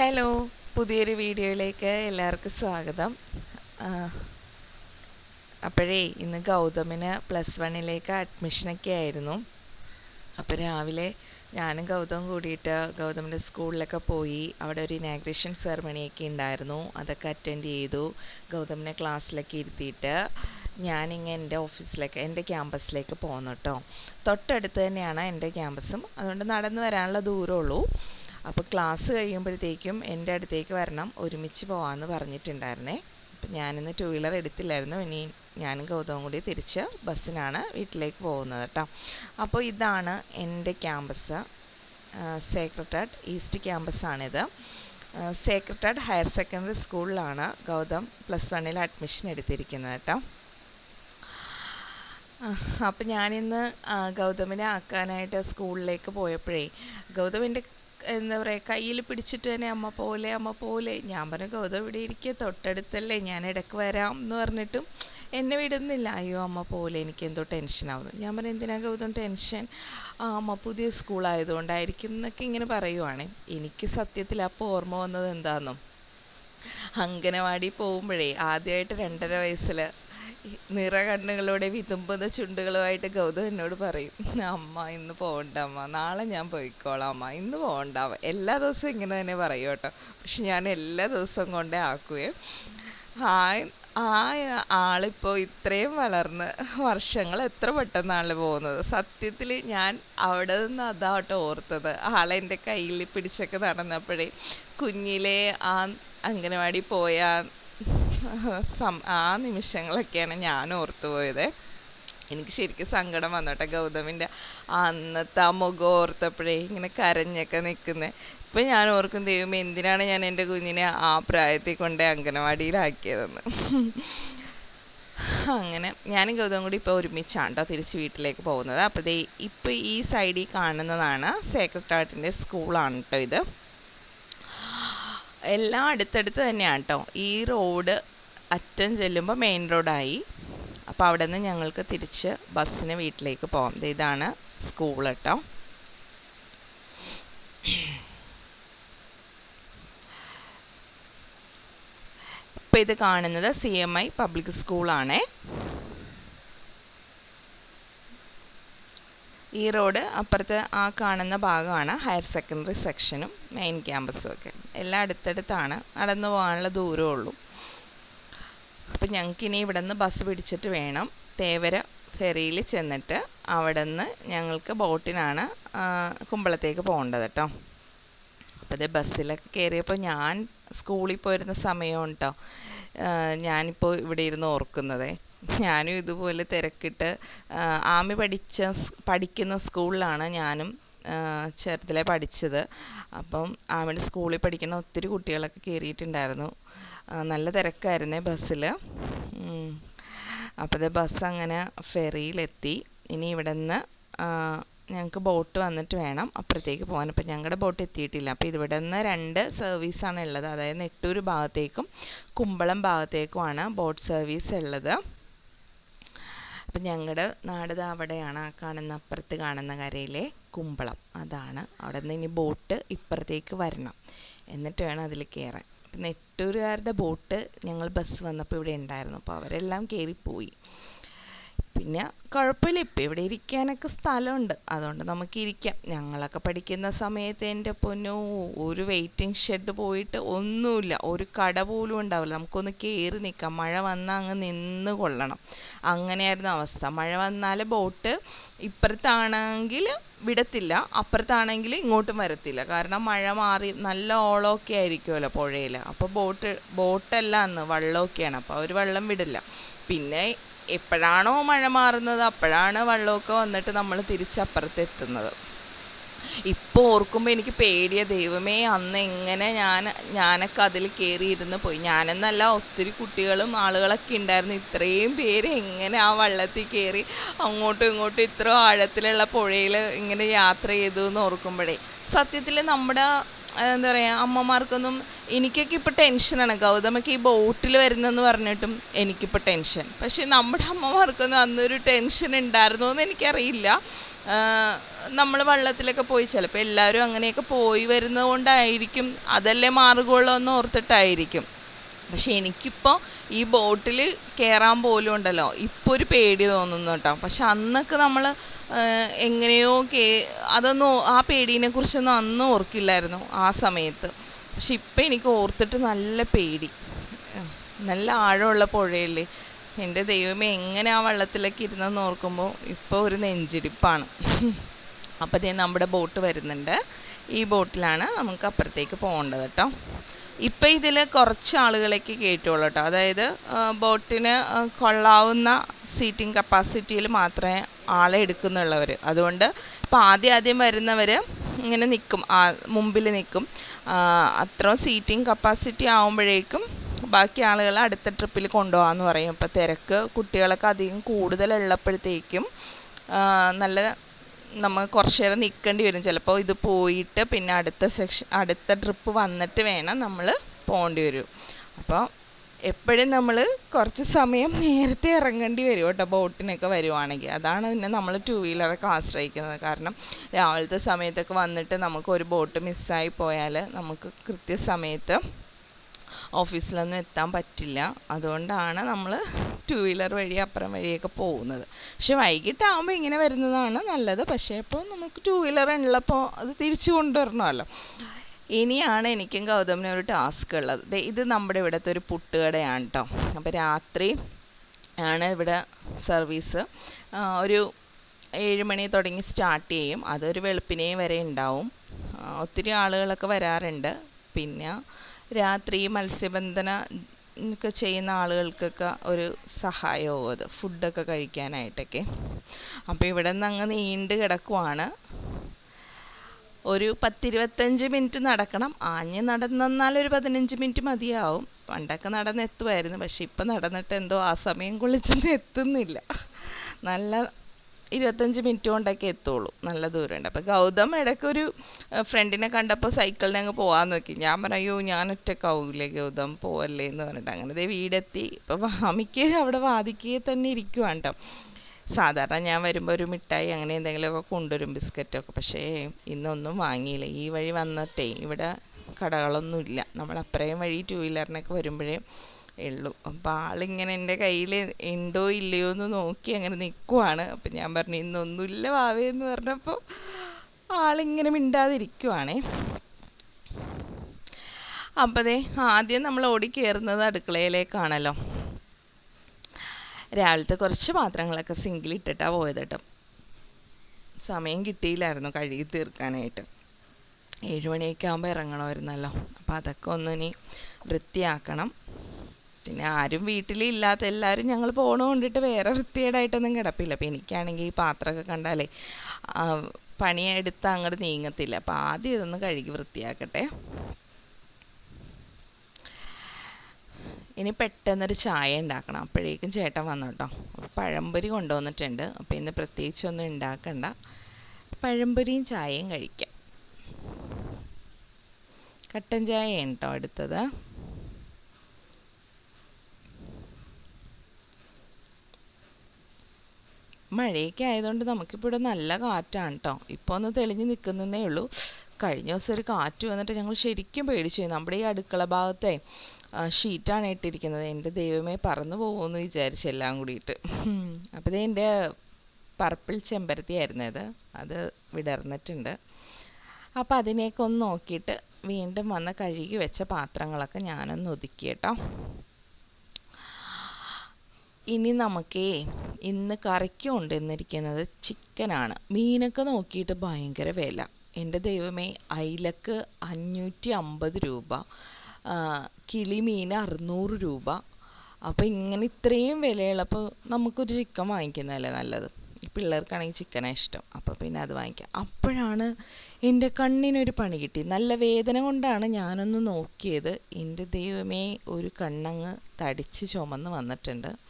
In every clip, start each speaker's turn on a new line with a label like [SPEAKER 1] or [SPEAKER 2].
[SPEAKER 1] Hello പുതിയൊരു വീഡിയോയിലേക്ക് എല്ലാവർക്കും സ്വാഗതം. അപ്പോഴേ ഇന്ന് ഗൗതമിന് പ്ലസ് വണ്ണിലേക്ക് അഡ്മിഷനൊക്കെ ആയിരുന്നു. അപ്പോൾ രാവിലെ ഞാനും ഗൗതം കൂടിയിട്ട് ഗൗതമിന്റെ സ്കൂളിലൊക്കെ പോയി അവിടെ ഒരു ഇനാഗ്രേഷൻ സെറമണിയൊക്കെ ഉണ്ടായിരുന്നു. അതൊക്കെ അറ്റൻഡ് ചെയ്തു. ഗൗതമിനെ ക്ലാസ്സിലൊക്കെ ഇരുത്തിയിട്ട് ഞാനിങ്ങനെ എന്റെ ഓഫീസിലേക്ക് എന്റെ ക്യാമ്പസിലേക്ക് പോകുന്നു കേട്ടോ തൊട്ടടുത്ത് തന്നെയാണ് എന്റെ ക്യാമ്പസും അതുകൊണ്ട് നടന്നു വരാനുള്ള ദൂരമുള്ളൂ. അപ്പോൾ ക്ലാസ് കഴിയുമ്പോഴത്തേക്കും എന്റെ അടുത്തേക്ക് വരണം ഒരുമിച്ച് പോകാമെന്ന് പറഞ്ഞിട്ടുണ്ടായിരുന്നേ. അപ്പം ഞാനിന്ന് ടു വീലർ എടുത്തില്ലായിരുന്നു ഇനി ഞാനും ഗൗതവും കൂടി തിരിച്ച് ബസ്സിനാണ് വീട്ടിലേക്ക് പോകുന്നത് കേട്ടോ അപ്പോൾ ഇതാണ് എന്റെ ക്യാമ്പസ്. സേക്രട്ടേഡ് ഈസ്റ്റ് ക്യാമ്പസാണിത്. സേക്രട്ടേഡ് ഹയർ സെക്കൻഡറി സ്കൂളിലാണ് ഗൗതം പ്ലസ് വണ്ണിൽ അഡ്മിഷൻ എടുത്തിരിക്കുന്നത് കേട്ടോ അപ്പം ഞാനിന്ന് ഗൗതമിനെ ആക്കാനായിട്ട് സ്കൂളിലേക്ക് പോയപ്പോഴേ ഗൗതമിന്റെ എന്താ പറയുക കയ്യിൽ പിടിച്ചിട്ട് തന്നെ അമ്മ പോലെ അമ്മ പോലെ. ഞാൻ പറഞ്ഞു ഗൗതം ഇവിടെ ഇരിക്കുക തൊട്ടടുത്തല്ലേ ഞാൻ ഇടയ്ക്ക് വരാം എന്ന് പറഞ്ഞിട്ടും എന്നെ വിടുന്നില്ല. അയ്യോ അമ്മ പോലെ എനിക്ക് എന്തോ ടെൻഷനാവുന്നു ഞാൻ പറഞ്ഞു എന്തിനാ ഗൗതം ടെൻഷൻ ആ അമ്മ പുതിയ സ്കൂളായതുകൊണ്ടായിരിക്കും എന്നൊക്കെ ഇങ്ങനെ പറയുവാണേ. എനിക്ക് സത്യത്തിൽ അപ്പോൾ ഓർമ്മ വന്നത് എന്താണെന്നും അങ്കനവാടി പോകുമ്പോഴേ ആദ്യമായിട്ട് രണ്ടര വയസ്സിൽ നിറ കണ്ണുകളോടെ വിതുമ്പുന്ന ചുണ്ടുകളുമായിട്ട് ഗൗതം എന്നോട് പറയും അമ്മ ഇന്ന് പോകണ്ട അമ്മ. നാളെ ഞാൻ പോയിക്കോളാം അമ്മ. ഇന്ന് പോകണ്ട അമ്മ." എല്ലാ ദിവസവും ഇങ്ങനെ തന്നെ പറയും കേട്ടോ. പക്ഷെ ഞാൻ എല്ലാ ദിവസവും കൊണ്ടേ ആക്കുകയും ആ ആ ആളിപ്പോൾ ഇത്രയും വളർന്ന് വർഷങ്ങൾ എത്ര പെട്ടെന്നാണ് പോകുന്നത്. സത്യത്തിൽ ഞാൻ അവിടെ നിന്ന് അതാട്ടോ ഓർത്തത്. ആളെന്റെ കയ്യിൽ പിടിച്ചൊക്കെ നടന്നപ്പോഴേ കുഞ്ഞിലെ ആ അംഗനവാടി പോയ സം ആ നിമിഷങ്ങളൊക്കെയാണ് ഞാൻ ഓർത്തുപോയത് എനിക്ക് ശരിക്കും സങ്കടം വന്നോട്ടെ ഗൗതമിന്റെ അന്നത്തെ ആ മുഖം ഓർത്തപ്പോഴേ ഇങ്ങനെ കരഞ്ഞൊക്കെ നിൽക്കുന്നത് ഇപ്പം ഞാൻ ഓർക്കും ദൈവം എന്തിനാണ് ഞാൻ എന്റെ കുഞ്ഞിനെ ആ പ്രായത്തിൽ കൊണ്ട് അംഗനവാടിയിലാക്കിയതെന്ന്? അങ്ങനെ ഞാനും ഗൗതം കൂടി ഇപ്പോൾ ഒരുമിച്ചാണ് കേട്ടോ തിരിച്ച് വീട്ടിലേക്ക് പോകുന്നത്. അപ്പോൾ ദേ ഇപ്പോൾ ഈ സൈഡിൽ കാണുന്നതാണ് സേക്രട്ടാർട്ടിന്റെ സ്കൂളാണ് കേട്ടോ ഇത്. എല്ലാം അടുത്തടുത്ത് തന്നെയാണ് കേട്ടോ ഈ റോഡ് അറ്റം ചെല്ലുമ്പോൾ മെയിൻ റോഡായി അപ്പോൾ അവിടെ നിന്ന് ഞങ്ങൾക്ക് തിരിച്ച് ബസ്സിന് വീട്ടിലേക്ക് പോകാം ഇതാണ് സ്കൂൾ കേട്ടോ ഇപ്പോൾ ഇത് കാണുന്നത് സി എം ഐ പബ്ലിക് സ്കൂളാണേ ഈ റോഡ് അപ്പുറത്ത് ആ കാണുന്ന ഭാഗമാണ് ഹയർ സെക്കൻഡറി സെക്ഷനും മെയിൻ ക്യാമ്പസും ഒക്കെ. എല്ലാം അടുത്തടുത്താണ്. നടന്നു പോകാനുള്ള ദൂരമേ ഉള്ളൂ. അപ്പം ഞങ്ങൾക്കിനി ഇവിടെ നിന്ന് ബസ് പിടിച്ചിട്ട് വേണം. തേവര ഫെറിയിൽ ചെന്നിട്ട് അവിടെ നിന്ന് ഞങ്ങൾക്ക് ബോട്ടിനാണ് കുമ്പളത്തേക്ക് പോകേണ്ടത് കേട്ടോ അപ്പോൾ ഇത് ബസ്സിലൊക്കെ കയറിയപ്പോൾ ഞാൻ സ്കൂളിൽ പോയിരുന്ന സമയം കേട്ടോ ഞാനിപ്പോൾ ഇവിടെ ഇരുന്ന് ഓർക്കുന്നതേ. ഞാനും ഇതുപോലെ തിരക്കിട്ട് ആമി പഠിച്ച പഠിക്കുന്ന സ്കൂളിലാണ് ഞാനും ചെറുതിലെ പഠിച്ചത്. അപ്പം ആമിയുടെ സ്കൂളിൽ പഠിക്കുന്ന ഒത്തിരി കുട്ടികളൊക്കെ കയറിയിട്ടുണ്ടായിരുന്നു. നല്ല തിരക്കായിരുന്നേ ബസ്സിൽ അപ്പോൾ ബസ് അങ്ങനെ ഫെറിയിലെത്തി. ഇനി ഇവിടെ നിന്ന് ഞങ്ങൾക്ക് ബോട്ട് വന്നിട്ട് വേണം അപ്പുറത്തേക്ക് പോകാൻ. അപ്പം ഞങ്ങളുടെ ബോട്ട് എത്തിയിട്ടില്ല. അപ്പോൾ ഇവിടെ നിന്ന് രണ്ട് സർവീസാണ് ഉള്ളത്. അതായത് നെട്ടൂർ ഭാഗത്തേക്കും കുമ്പളം ഭാഗത്തേക്കുമാണ് ബോട്ട് സർവീസ് ഉള്ളത്. അപ്പം ഞങ്ങളുടെ നാട് അവിടെയാണ്. ആ കാണുന്ന അപ്പുറത്ത് കാണുന്ന കരയിലെ കുമ്പളം. അതാണ്. അവിടെ നിന്ന് ഇനി ബോട്ട് ഇപ്പുറത്തേക്ക് വരണം. എന്നിട്ട് വേണം അതിൽ കയറാൻ. നെട്ടൂരുകാരുടെ ബോട്ട് ഞങ്ങൾ ബസ് വന്നപ്പോൾ ഇവിടെ ഉണ്ടായിരുന്നു. അപ്പോൾ അവരെല്ലാം കയറിപ്പോയി. പിന്നെ കുഴപ്പമില്ല. ഇപ്പം ഇവിടെ ഇരിക്കാനൊക്കെ സ്ഥലമുണ്ട്. അതുകൊണ്ട് നമുക്ക് ഇരിക്കാം. ഞങ്ങളൊക്കെ പഠിക്കുന്ന സമയത്ത് എന്റെ പൊന്നു ഒരു വെയിറ്റിംഗ് ഷെഡ് പോയിട്ട് ഒന്നുമില്ല. ഒരു കട പോലും ഉണ്ടാവില്ല. നമുക്കൊന്ന് കയറി നിൽക്കാം. മഴ വന്നാൽ അങ്ങ് നിന്ന് കൊള്ളണം. അങ്ങനെയായിരുന്നു അവസ്ഥ. മഴ വന്നാൽ ബോട്ട് ഇപ്പുറത്താണെങ്കിൽ വിടത്തില്ല. അപ്പുറത്താണെങ്കിൽ ഇങ്ങോട്ടും വരത്തില്ല. കാരണം മഴ മാറി നല്ല ഓളമൊക്കെ ആയിരിക്കുമല്ലോ പുഴയിൽ അപ്പോൾ ബോട്ട് ബോട്ടല്ല അന്ന്. വള്ളമൊക്കെയാണ്. അപ്പോൾ അവർ വെള്ളം വിടില്ല. പിന്നെ എപ്പോഴാണോ മഴ മാറുന്നത് അപ്പോഴാണ് വെള്ളമൊക്കെ വന്നിട്ട് നമ്മൾ തിരിച്ചപ്പുറത്തെത്തുന്നത്. ഇപ്പോൾ ഓർക്കുമ്പോൾ എനിക്ക് പേടിയ. ദൈവമേ അന്ന് എങ്ങനെ ഞാൻ ഞാനൊക്കെ അതിൽ കയറിയിരുന്ന് പോയി. ഞാനെന്നല്ല ഒത്തിരി കുട്ടികളും ആളുകളൊക്കെ ഉണ്ടായിരുന്നു. ഇത്രയും പേര് എങ്ങനെ ആ വള്ളത്തിൽ കയറി അങ്ങോട്ടും ഇങ്ങോട്ടും ഇത്ര ആഴത്തിലുള്ള പുഴയിൽ ഇങ്ങനെ യാത്ര ചെയ്തു എന്ന് ഓർക്കുമ്പോഴേ. സത്യത്തിൽ നമ്മുടെ എന്താ പറയുക അമ്മമാർക്കൊന്നും എനിക്കൊക്കെ ഇപ്പോൾ ടെൻഷനാണ്. ഗൗതമൊക്കെ ഈ ബോട്ടിൽ വരുന്നെന്ന് പറഞ്ഞിട്ടും എനിക്കിപ്പോൾ ടെൻഷൻ. പക്ഷേ നമ്മുടെ അമ്മമാർക്കൊന്നും അന്നൊരു ടെൻഷൻ ഉണ്ടായിരുന്നോ എന്ന് എനിക്കറിയില്ല. നമ്മൾ വള്ളത്തിലൊക്കെ പോയി ചിലപ്പോൾ എല്ലാവരും അങ്ങനെയൊക്കെ പോയി വരുന്നത് കൊണ്ടായിരിക്കും അതല്ലേ മാർഗമുള്ളൂ എന്ന് ഓർത്തിട്ടായിരിക്കും. പക്ഷെ എനിക്കിപ്പോൾ ഈ ബോട്ടിൽ കയറാൻ പോലും ഉണ്ടല്ലോ. ഇപ്പോൾ ഒരു പേടി തോന്നുന്നു കേട്ടോ. പക്ഷെ അന്നൊക്കെ നമ്മൾ എങ്ങനെയോ കേ അതൊന്നും ആ പേടീനെ കുറിച്ചൊന്നും അന്ന് ഓർക്കില്ലായിരുന്നു ആ സമയത്ത്. പക്ഷെ ഇപ്പം എനിക്ക് ഓർത്തിട്ട് നല്ല പേടി. നല്ല ആഴമുള്ള പുഴയല്ലേ. എന്റെ ദൈവമേ എങ്ങനെ ആ വെള്ളത്തിലൊക്കെ ഇരുന്നെന്ന് ഓർക്കുമ്പോൾ ഇപ്പോൾ ഒരു നെഞ്ചിടിപ്പാണ്. അപ്പോൾ നമ്മുടെ ബോട്ട് വരുന്നുണ്ട്. ഈ ബോട്ടിലാണ് നമുക്ക് അപ്പുറത്തേക്ക് പോകേണ്ടത് കേട്ടോ. ഇപ്പം ഇതിൽ കുറച്ച് ആളുകളേക്ക് കയറ്റുള്ളൂ കേട്ടോ അതായത് ബോട്ടിന് കൊള്ളാവുന്ന സീറ്റിംഗ് കപ്പാസിറ്റിയിൽ മാത്രമേ ആളെ എടുക്കുന്നുള്ളവർ അതുകൊണ്ട് ഇപ്പം ആദ്യം ആദ്യം വരുന്നവർ ഇങ്ങനെ നിൽക്കും മുമ്പിൽ നിൽക്കും അത്ര സീറ്റിംഗ് കപ്പാസിറ്റി ആകുമ്പോഴേക്കും ബാക്കി ആളുകൾ അടുത്ത ട്രിപ്പിൽ കൊണ്ടുപോകാമെന്ന് പറയും. ഇപ്പം തിരക്ക് കുട്ടികളൊക്കെ അധികം കൂടുതലുള്ളപ്പോഴത്തേക്കും നല്ല നമ്മൾ കുറച്ച് നേരം നിൽക്കേണ്ടി വരും. ചിലപ്പോൾ ഇത് പോയിട്ട് പിന്നെ അടുത്ത സെക്ഷൻ അടുത്ത ട്രിപ്പ് വന്നിട്ട് വേണം നമ്മൾ പോകേണ്ടി വരും. അപ്പോൾ എപ്പോഴും നമ്മൾ കുറച്ച് സമയം നേരത്തെ ഇറങ്ങേണ്ടി വരും കേട്ടോ ബോട്ടിനൊക്കെ വരുവാണെങ്കിൽ. അതാണ് പിന്നെ നമ്മൾ ടു വീലറൊക്കെ ആശ്രയിക്കുന്നത്. കാരണം രാവിലത്തെ സമയത്തൊക്കെ വന്നിട്ട് നമുക്ക് ഒരു ബോട്ട് മിസ്സായി പോയാൽ നമുക്ക് കൃത്യസമയത്ത് ഓഫീസിലൊന്നും എത്താൻ പറ്റില്ല. അതുകൊണ്ടാണ് നമ്മൾ ടു വീലർ വഴി അപ്പുറം വഴിയൊക്കെ പോകുന്നത്. പക്ഷെ വൈകിട്ടാകുമ്പോൾ ഇങ്ങനെ വരുന്നതാണ് നല്ലത്. പക്ഷേ ഇപ്പോൾ നമുക്ക് ടു വീലർ ഉള്ളപ്പോൾ അത് തിരിച്ചു കൊണ്ടുവരണമല്ലോ. ഇനിയാണ് എനിക്കും ഗൗതമിനും ഒരു ടാസ്ക് ഉള്ളത്. ഇത് നമ്മുടെ ഇവിടുത്തെ ഒരു പുട്ടുകടയാണ് കേട്ടോ അപ്പോൾ രാത്രി ആണ് ഇവിടെ സർവീസ് ഒരു ഏഴ് മണി തുടങ്ങി സ്റ്റാർട്ട് ചെയ്യും. അതൊരു വെളുപ്പിനെയും വരെ ഉണ്ടാവും. ഒത്തിരി ആളുകളൊക്കെ വരാറുണ്ട്. പിന്നെ രാത്രി മത്സ്യബന്ധന ഒക്കെ ചെയ്യുന്ന ആളുകൾക്കൊക്കെ ഒരു സഹായമാവും അത് ഫുഡൊക്കെ കഴിക്കാനായിട്ടൊക്കെ. അപ്പോൾ ഇവിടെ നിന്ന് അങ്ങ് നീണ്ട് കിടക്കുവാണ്. ഒരു പത്തിരുപത്തഞ്ച് മിനിറ്റ് നടക്കണം. ആഞ്ഞ് നടന്നാൽ ഒരു പതിനഞ്ച് മിനിറ്റ് മതിയാവും. പണ്ടൊക്കെ നടന്ന് നടന്നെത്തുമായിരുന്നു പക്ഷെ ഇപ്പം നടന്നിട്ട് എന്തോ ആ സമയം കൊള്ളിച്ചൊന്നും എത്തുന്നില്ല. നല്ല ഇരുപത്തഞ്ച് മിനിറ്റ് കൊണ്ടൊക്കെ എത്തുള്ളൂ. നല്ല ദൂരമുണ്ട്. അപ്പോൾ ഗൗതം ഇടയ്ക്കൊരു ഫ്രണ്ടിനെ കണ്ടപ്പോൾ സൈക്കിളിനെ അങ്ങ് പോകാൻ നോക്കി. ഞാൻ പറയൂ ഞാൻ ഒറ്റക്കാവൂലേ ഗൗതം പോവല്ലേ? എന്ന് പറഞ്ഞിട്ട്. അങ്ങനെ ദേ വീടെത്തി. ഇപ്പോൾ വാമിക്ക് അവിടെ വാദിക്കേ തന്നെ ഇരിക്കുവാണ് കേട്ടോ സാധാരണ ഞാൻ വരുമ്പോൾ ഒരു മിഠായി അങ്ങനെ എന്തെങ്കിലുമൊക്കെ കൊണ്ടുവരും ബിസ്ക്കറ്റൊക്കെ. പക്ഷേ ഇന്നൊന്നും വാങ്ങിയില്ല. ഈ വഴി വന്നിട്ടേ ഇവിടെ കടകളൊന്നുമില്ല. നമ്മൾ അപ്പുറയും വഴി ടൂ വീലറിനൊക്കെ വരുമ്പോഴേ ഉള്ളൂ. അപ്പോൾ ആളിങ്ങനെ എന്റെ കയ്യിൽ ഉണ്ടോ ഇല്ലയോ എന്ന് നോക്കി അങ്ങനെ നിൽക്കുവാണ് അപ്പം ഞാൻ പറഞ്ഞു ഇന്നൊന്നുമില്ല വാവേ എന്ന് പറഞ്ഞപ്പോൾ ആളിങ്ങനെ മിണ്ടാതിരിക്കുവാണേ. അപ്പോൾ ദേ ആദ്യം നമ്മൾ ഓടി കയറുന്നത് അടുക്കളയിലേക്കാണല്ലോ. രാവിലത്തെ കുറച്ച് പാത്രങ്ങളൊക്കെ സിങ്കിലിട്ടിട്ടാണ് പോയത് കേട്ടോ. സമയം കിട്ടിയില്ലായിരുന്നു കഴുകി തീർക്കാനായിട്ട്. ഏഴുമണിയൊക്കെ ആകുമ്പോൾ ഇറങ്ങണമായിരുന്നല്ലോ. അപ്പോൾ അതൊക്കെ ഇനി വൃത്തിയാക്കണം. പിന്നെ ആരും വീട്ടിലില്ലാത്ത എല്ലാവരും ഞങ്ങൾ പോണ കൊണ്ടിട്ട് വേറെ വൃത്തികേടായിട്ടൊന്നും കിടപ്പില്ല. അപ്പം എനിക്കാണെങ്കിൽ ഈ പാത്രമൊക്കെ കണ്ടാലേ പണിയെടുത്ത് അങ്ങോട്ട് നീങ്ങത്തില്ല. അപ്പോൾ ആദ്യം ഇതൊന്ന് കഴുകി വൃത്തിയാക്കട്ടെ. ഇനി പെട്ടെന്നൊരു ചായ ഉണ്ടാക്കണം. അപ്പോഴേക്കും ചേട്ടൻ വന്നു കേട്ടോ. പഴംപൊരി കൊണ്ടുവന്നിട്ടുണ്ട്. അപ്പോൾ ഇന്ന് പ്രത്യേകിച്ചൊന്നും ഉണ്ടാക്കണ്ട. പഴംപൊരിയും ചായയും കഴിക്കാം. കട്ടൻ ചായ കേട്ടോ അടുത്തത്. മഴയൊക്കെ ആയതുകൊണ്ട് നമുക്കിപ്പോൾ ഇവിടെ നല്ല കാറ്റാണ് കേട്ടോ ഇപ്പോൾ ഒന്ന് തെളിഞ്ഞ് നിൽക്കുന്നതേ ഉള്ളൂ. കഴിഞ്ഞ ദിവസം ഒരു കാറ്റ് വന്നിട്ട് ഞങ്ങൾ ശരിക്കും പേടിച്ചു. നമ്മുടെ ഈ അടുക്കള ഭാഗത്തെ ഷീറ്റാണ് ഇട്ടിരിക്കുന്നത്. എന്റെ ദൈവമേ പറന്നു പോകുമെന്ന് വിചാരിച്ചു എല്ലാം കൂടിയിട്ട്. അപ്പോൾ ഇത് എന്റെ പർപ്പിൾ ചെമ്പരത്തി ആയിരുന്നു ഇത്. അത് വിടർന്നിട്ടുണ്ട്. അപ്പോൾ അതിനെയൊക്കെ ഒന്ന് നോക്കിയിട്ട് വീണ്ടും വന്ന് കഴുകി വെച്ച പാത്രങ്ങളൊക്കെ ഞാനൊന്ന് ഒതുക്കി കേട്ടോ. ഇനി നമുക്കേ ഇന്ന് കറിക്ക് കൊണ്ടുവന്നിരിക്കുന്നത് ചിക്കനാണ്. മീനൊക്കെ നോക്കിയിട്ട് ഭയങ്കര വില. എന്റെ ദൈവമേ അയിലക്ക് അഞ്ഞൂറ്റി അമ്പത് രൂപ കിളിമീൻ അറുന്നൂറ് രൂപ. അപ്പോൾ ഇങ്ങനെ ഇത്രയും വിലയുള്ളപ്പോൾ നമുക്കൊരു ചിക്കൻ വാങ്ങിക്കുന്നതല്ലേ നല്ലത്? പിള്ളേർക്കാണെങ്കിൽ ചിക്കനാണ് ഇഷ്ടം. അപ്പോൾ പിന്നെ അത് വാങ്ങിക്കാം. അപ്പോഴാണ് എന്റെ കണ്ണിനൊരു പണി കിട്ടി. നല്ല വേദന കൊണ്ടാണ് ഞാനൊന്ന് നോക്കിയത്. എന്റെ ദൈവമേ ഒരു കണ്ണങ്ങ് തടിച്ച് ചുമന്ന് വന്നിട്ടുണ്ട്.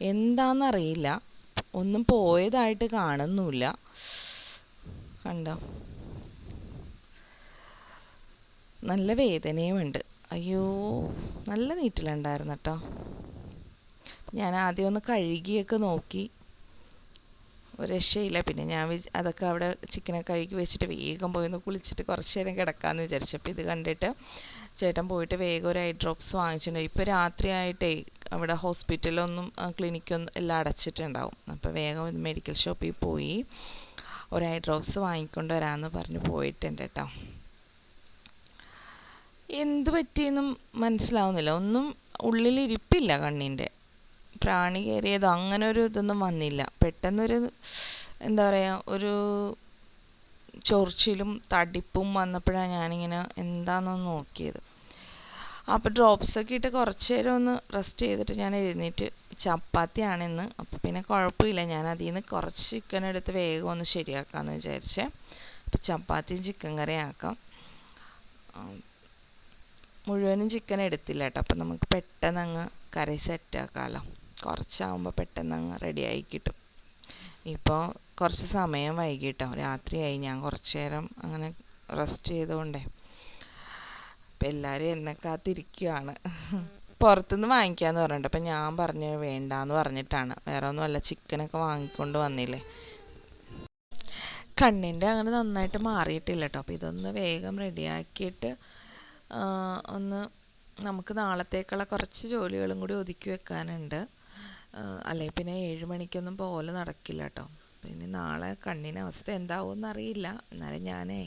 [SPEAKER 1] എന്താണെന്നറിയില്ല ഒന്നും പോയതായിട്ട് കാണുന്നുമില്ല കണ്ടോ? നല്ല വേദനയുമുണ്ട്. അയ്യോ നല്ല നീറ്റിലുണ്ടായിരുന്നു കേട്ടോ. ഞാൻ ആദ്യം ഒന്ന് കഴുകിയൊക്കെ നോക്കി. ഒരു രക്ഷയില്ല. പിന്നെ ഞാൻ അതൊക്കെ അവിടെ ചിക്കനൊക്കെ കഴുകി വെച്ചിട്ട് വേഗം പോയി ഒന്ന് കുളിച്ചിട്ട് കുറച്ച് നേരം കിടക്കാമെന്ന് വിചാരിച്ചു. അപ്പോൾ ഇത് കണ്ടിട്ട് ചേട്ടൻ പോയിട്ട് വേഗം ഒരു ഐ ഡ്രോപ്സ് വാങ്ങിച്ചിട്ടുണ്ട്. ഇപ്പോൾ രാത്രിയായിട്ടേ അവിടെ ഹോസ്പിറ്റലൊന്നും ക്ലിനിക്കൊന്നും എല്ലാം അടച്ചിട്ടുണ്ടാവും. അപ്പോൾ വേഗം മെഡിക്കൽ ഷോപ്പിൽ പോയി ഒരു ഐ ഡ്രോപ്സ് വാങ്ങിക്കൊണ്ട് വരാമെന്ന് പറഞ്ഞ് പോയിട്ടുണ്ട് കേട്ടോ. എന്ത് പറ്റിയെന്നും മനസ്സിലാവുന്നില്ല. ഒന്നും ഉള്ളിലിരിപ്പില്ല കണ്ണിന്റെ. പ്രാണി കയറിയതോ അങ്ങനെ ഒരു ഇതൊന്നും വന്നില്ല. പെട്ടെന്നൊരു എന്താ പറയുക ഒരു ചൊറിച്ചിലും തടിപ്പും വന്നപ്പോഴാണ് ഞാനിങ്ങനെ എന്താണെന്ന് നോക്കിയത്. അപ്പോൾ ഡ്രോപ്സൊക്കെ ഇട്ട് കുറച്ച് നേരം ഒന്ന് റെസ്റ്റ് ചെയ്തിട്ട് ഞാൻ എഴുന്നേറ്റ് ചപ്പാത്തിയാണെന്ന്. അപ്പോൾ പിന്നെ കുഴപ്പമില്ല ഞാൻ അതിൽ നിന്ന് കുറച്ച് ചിക്കൻ എടുത്ത് വേഗം ഒന്ന് ശരിയാക്കാമെന്ന് വിചാരിച്ചേ. അപ്പോൾ ചപ്പാത്തിയും ചിക്കൻ കറി ആക്കാം. മുഴുവനും ചിക്കൻ എടുത്തില്ല കേട്ടോ. അപ്പോൾ നമുക്ക് പെട്ടെന്ന് അങ്ങ് കറി സെറ്റാക്കാമല്ലോ കുറച്ചാകുമ്പോൾ പെട്ടെന്ന് റെഡിയായി കിട്ടും. ഇപ്പോൾ കുറച്ച് സമയം വൈകിട്ടോ. രാത്രിയായി. ഞാൻ കുറച്ച് നേരം അങ്ങനെ റെസ്റ്റ് ചെയ്തുകൊണ്ടേ അപ്പം എല്ലാവരും എന്നെ കാത്തിരിക്കുകയാണ് പുറത്തുനിന്ന് വാങ്ങിക്കാമെന്ന് പറഞ്ഞിട്ട് അപ്പം ഞാൻ പറഞ്ഞു വേണ്ടാന്ന് പറഞ്ഞിട്ടാണ്. വേറെ ഒന്നുമല്ല ചിക്കനൊക്കെ വാങ്ങിക്കൊണ്ട് വന്നില്ലേ. കണ്ണിന്റെ അങ്ങനെ നന്നായിട്ട് മാറിയിട്ടില്ല കേട്ടോ. അപ്പോൾ ഇതൊന്ന് വേഗം റെഡിയാക്കിയിട്ട് ഒന്ന് നമുക്ക് നാളത്തേക്കുള്ള കുറച്ച് ജോലികളും കൂടി ഒതുക്കി വെക്കാനുണ്ട്. അല്ലെങ്കിൽ പിന്നെ ഏഴ് മണിക്കൊന്നും പോലെ നടക്കില്ല കേട്ടോ പിന്നെ നാളെ കണ്ണിന് അവസ്ഥ എന്താവും എന്നറിയില്ല എന്നാലും ഞാനേ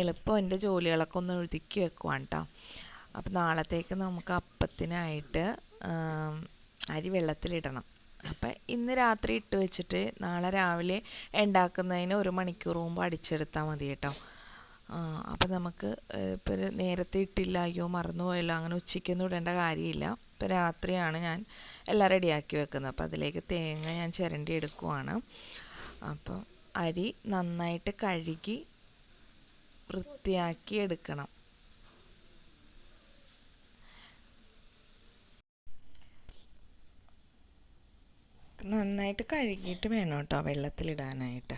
[SPEAKER 1] എളുപ്പം എന്റെ ജോലികളൊക്കെ ഒന്ന് ഒതുക്കി വെക്കുവാണ് കേട്ടോ അപ്പം നാളത്തേക്ക് നമുക്ക് അപ്പത്തിനായിട്ട് അരി വെള്ളത്തിലിടണം. അപ്പം ഇന്ന് രാത്രി ഇട്ട് വെച്ചിട്ട് നാളെ രാവിലെ ഉണ്ടാക്കുന്നതിന് ഒരു മണിക്കൂർ മുമ്പ് അടിച്ചെടുത്താൽ മതി കേട്ടോ. അപ്പം നമുക്ക് ഇപ്പോൾ നേരത്തെ ഇട്ടില്ല അയ്യോ മറന്നുപോയല്ലോ അങ്ങനെ ഉച്ചയ്ക്കൊന്നും ഇടേണ്ട കാര്യമില്ല. ഇപ്പോൾ രാത്രിയാണ് ഞാൻ എല്ലാം റെഡിയാക്കി വെക്കുന്നത്. അപ്പോൾ അതിലേക്ക് തേങ്ങ ഞാൻ ചിരണ്ടി എടുക്കുവാണ്. അപ്പോൾ അരി നന്നായിട്ട് കഴുകി വൃത്തിയാക്കി എടുക്കണം. നന്നായിട്ട് കഴുകിയിട്ട് വേണം കേട്ടോ വെള്ളത്തിലിടാനായിട്ട്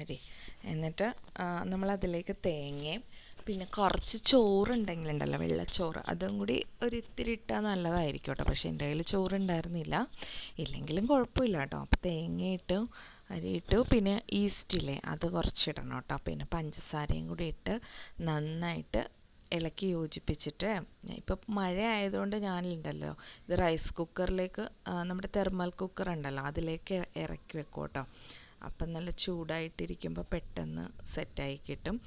[SPEAKER 1] അരി. എന്നിട്ട് നമ്മളതിലേക്ക് തേങ്ങയും പിന്നെ കുറച്ച് ചോറുണ്ടെങ്കിലുണ്ടല്ലോ വെള്ളച്ചോറ്. അതും കൂടി ഒരു ഇത്തിരി ഇട്ടാൽ നല്ലതായിരിക്കും കേട്ടോ. പക്ഷേ എന്റെ കയ്യിൽ ചോറുണ്ടായിരുന്നില്ല. ഇല്ലെങ്കിലും കുഴപ്പമില്ല കേട്ടോ. അപ്പോൾ തേങ്ങയിട്ടു അരി ഇട്ടു പിന്നെ ഈസ്റ്റില്ലേ അത് കുറച്ചിടണം കേട്ടോ. പിന്നെ പഞ്ചസാരയും കൂടി ഇട്ട് നന്നായിട്ട് ഇളക്കി യോജിപ്പിച്ചിട്ട് ഇപ്പോൾ മഴ ആയതുകൊണ്ട് ഞാനുണ്ടല്ലോ ഇത് റൈസ് കുക്കറിലേക്ക് നമ്മുടെ തെർമൽ കുക്കർ ഉണ്ടല്ലോ അതിലേക്ക് ഇറക്കി വെക്കും കേട്ടോ. അപ്പം നല്ല ചൂടായിട്ടിരിക്കുമ്പോൾ പെട്ടെന്ന് സെറ്റായി കിട്ടും.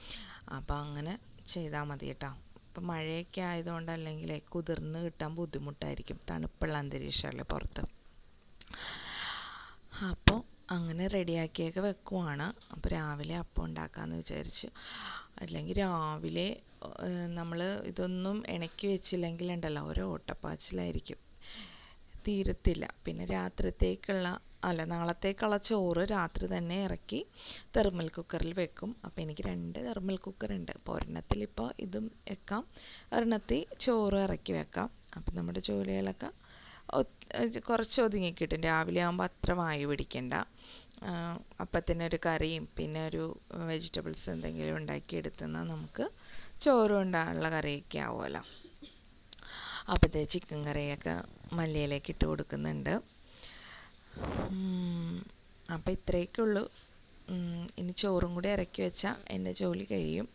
[SPEAKER 1] അപ്പോൾ അങ്ങനെ ചെയ്താൽ മതി കേട്ടോ. ഇപ്പം മഴയൊക്കെ ആയതുകൊണ്ട് അല്ലെങ്കിൽ കുതിർന്ന് കിട്ടാൻ ബുദ്ധിമുട്ടായിരിക്കും. തണുപ്പുള്ള അന്തരീക്ഷമല്ലേ പുറത്ത്. അപ്പോൾ അങ്ങനെ റെഡിയാക്കിയൊക്കെ വെക്കുവാണ്. അപ്പോൾ രാവിലെ അപ്പം ഉണ്ടാക്കാമെന്ന് വിചാരിച്ചു. അല്ലെങ്കിൽ രാവിലെ നമ്മൾ ഇതൊന്നും ഇണക്കി വെച്ചില്ലെങ്കിൽ ഉണ്ടല്ലോ ഓരോ ഓട്ടപ്പാച്ചിലായിരിക്കും. തീരത്തില്ല. പിന്നെ രാത്രിത്തേക്കുള്ള അല്ല നാളത്തേക്കുള്ള ചോറ് രാത്രി തന്നെ ഇറക്കി തെർമൽ കുക്കറിൽ വെക്കും. അപ്പോൾ എനിക്ക് രണ്ട് തെർമൽ കുക്കറുണ്ട് അപ്പോൾ ഒരെണ്ണത്തിൽ ഇപ്പോൾ ഇതും വെക്കാം. ഒരെണ്ണത്തിൽ ചോറ് ഇറക്കി വെക്കാം. അപ്പം നമ്മുടെ ജോലികളൊക്കെ കുറച്ച് ഒതുങ്ങി കിട്ടും. രാവിലെ ആകുമ്പോൾ അത്ര വായു പിടിക്കണ്ട. അപ്പത്തിന് ഒരു കറിയും പിന്നെ ഒരു വെജിറ്റബിൾസ് എന്തെങ്കിലും ഉണ്ടാക്കിയെടുത്തുന്നാൽ നമുക്ക് ചോറ് ഉണ്ടാകാനുള്ള കറിയൊക്കെ ആവുമല്ലോ അപ്പോഴത്തെ ചിക്കൻ കറിയൊക്കെ മല്ലിയിലേക്ക് ഇട്ട് കൊടുക്കുന്നുണ്ട്. അപ്പോൾ ഇത്രയൊക്കെ ഉള്ളൂ. ഇനി ചോറും കൂടി ഇറക്കി വെച്ചാൽ എന്റെ ജോലി കഴിയും.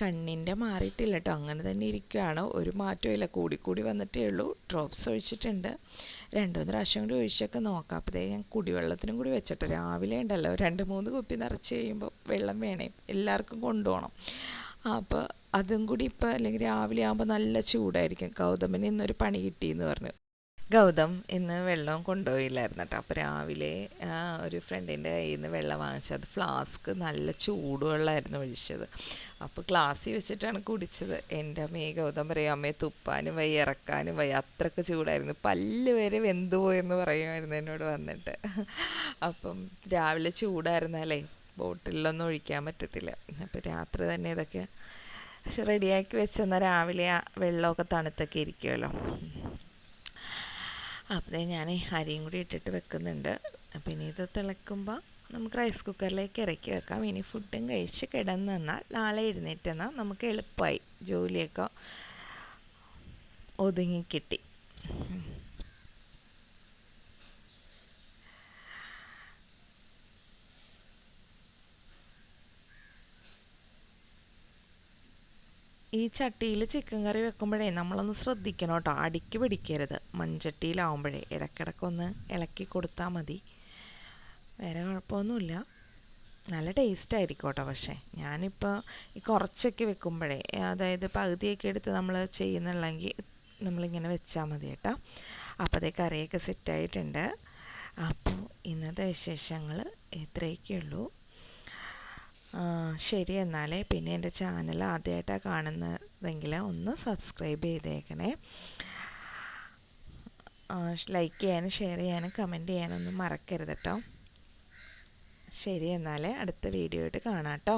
[SPEAKER 1] കണ്ണിന്റെ മാറിയിട്ടില്ല കേട്ടോ അങ്ങനെ തന്നെ ഇരിക്കുകയാണ് ഒരു മാറ്റവും ഇല്ല. കൂടിക്കൂടി വന്നിട്ടേ ഉള്ളൂ. ഡ്രോപ്സ് ഒഴിച്ചിട്ടുണ്ട്. രണ്ടു പ്രാവശ്യം കൂടി ഒഴിച്ചൊക്കെ നോക്കാം. അപ്പോഴത്തേ ഞാൻ കുടിവെള്ളത്തിനും കൂടി വെച്ചിട്ട് രാവിലെ ഉണ്ടല്ലോ. രണ്ട് മൂന്ന് കുപ്പി നിറച്ച് കഴിയുമ്പോൾ വെള്ളം വേണേ. എല്ലാവർക്കും കൊണ്ടുപോകണം അപ്പോൾ അതും കൂടി ഇപ്പോൾ അല്ലെങ്കിൽ രാവിലെ ആകുമ്പോൾ നല്ല ചൂടായിരിക്കും. ഗൗതമന് ഇന്നൊരു പണി കിട്ടിയെന്ന് പറഞ്ഞു. ഗൗതം ഇന്ന് വെള്ളം കൊണ്ടുപോയില്ലായിരുന്നു കേട്ടോ അപ്പോൾ രാവിലെ ഒരു ഫ്രണ്ടിന്റെ കയ്യിൽ നിന്ന് വെള്ളം വാങ്ങിച്ചത് ഫ്ലാസ്ക് നല്ല ചൂടുവെള്ളമായിരുന്നു ഒഴിച്ചത്. അപ്പോൾ ക്ലാസ്സിൽ വെച്ചിട്ടാണ് കുടിച്ചത്. എന്റെ അമ്മയെ ഗൗതം പറയും അമ്മയെ തുപ്പാനും വയ്യ ഇറക്കാനും വയ്യ അത്രയ്ക്ക് ചൂടായിരുന്നു. പല്ല് വരെ വെന്തു പോയെന്ന് പറയുമായിരുന്നു എന്നോട് വന്നിട്ട്. അപ്പം രാവിലെ ചൂടായിരുന്നാലേ ബോട്ടിലൊന്നും ഒഴിക്കാൻ പറ്റത്തില്ല. അപ്പോൾ രാത്രി തന്നെ ഇതൊക്കെ റെഡിയാക്കി വെച്ചെന്നാൽ രാവിലെ വെള്ളമൊക്കെ തണുത്തൊക്കെ ഇരിക്കുമല്ലോ അപ്പോൾ ഞാൻ അരിയും കൂടി ഇട്ടിട്ട് വെക്കുന്നുണ്ട്. അപ്പോൾ ഇനി ഇത് തിളക്കുമ്പോൾ നമുക്ക് റൈസ് കുക്കറിലേക്ക് ഇറക്കി വെക്കാം. ഇനി ഫുഡും കഴിച്ച് കിടന്നാൽ നാളെ എഴുന്നേറ്റെന്നാൽ നമുക്ക് എളുപ്പമായി ജോലിയൊക്കെ ഒതുങ്ങിക്കിട്ടി ഈ ചട്ടിയിൽ ചിക്കൻ കറി വെക്കുമ്പോഴേ നമ്മളൊന്ന് ശ്രദ്ധിക്കണം കേട്ടോ. അടിക്ക് പിടിക്കരുത്. മൺചട്ടിയിലാവുമ്പോഴേ. ഇടയ്ക്കിടയ്ക്കൊന്ന് ഇളക്കി കൊടുത്താൽ മതി. വേറെ കുഴപ്പമൊന്നുമില്ല. നല്ല ടേസ്റ്റ് ആയിരിക്കും കേട്ടോ പക്ഷേ. ഞാനിപ്പോൾ ഈ കുറച്ചൊക്കെ വെക്കുമ്പോഴേ അതായത് പകുതിയൊക്കെ എടുത്ത് നമ്മൾ ചെയ്യുന്നുള്ളെങ്കിൽ നമ്മളിങ്ങനെ വെച്ചാൽ മതി കേട്ടോ. അപ്പോൾ അതേ കറിയൊക്കെ സെറ്റായിട്ടുണ്ട് അപ്പോൾ ഇന്നത്തെ വിശേഷങ്ങൾ ഇത്രയൊക്കെ ഉള്ളൂ ശരി എന്നാലേ. പിന്നെ എന്റെ ചാനൽ ആദ്യമായിട്ടാണ് കാണുന്നതെങ്കിൽ ഒന്ന് സബ്സ്ക്രൈബ് ചെയ്തേക്കണേ. ലൈക്ക് ചെയ്യാനും ഷെയർ ചെയ്യാനും കമന്റ് ചെയ്യാനൊന്നും മറക്കരുത് കേട്ടോ ശരി എന്നാൽ അടുത്ത വീഡിയോ ആയിട്ട് കാണാം കേട്ടോ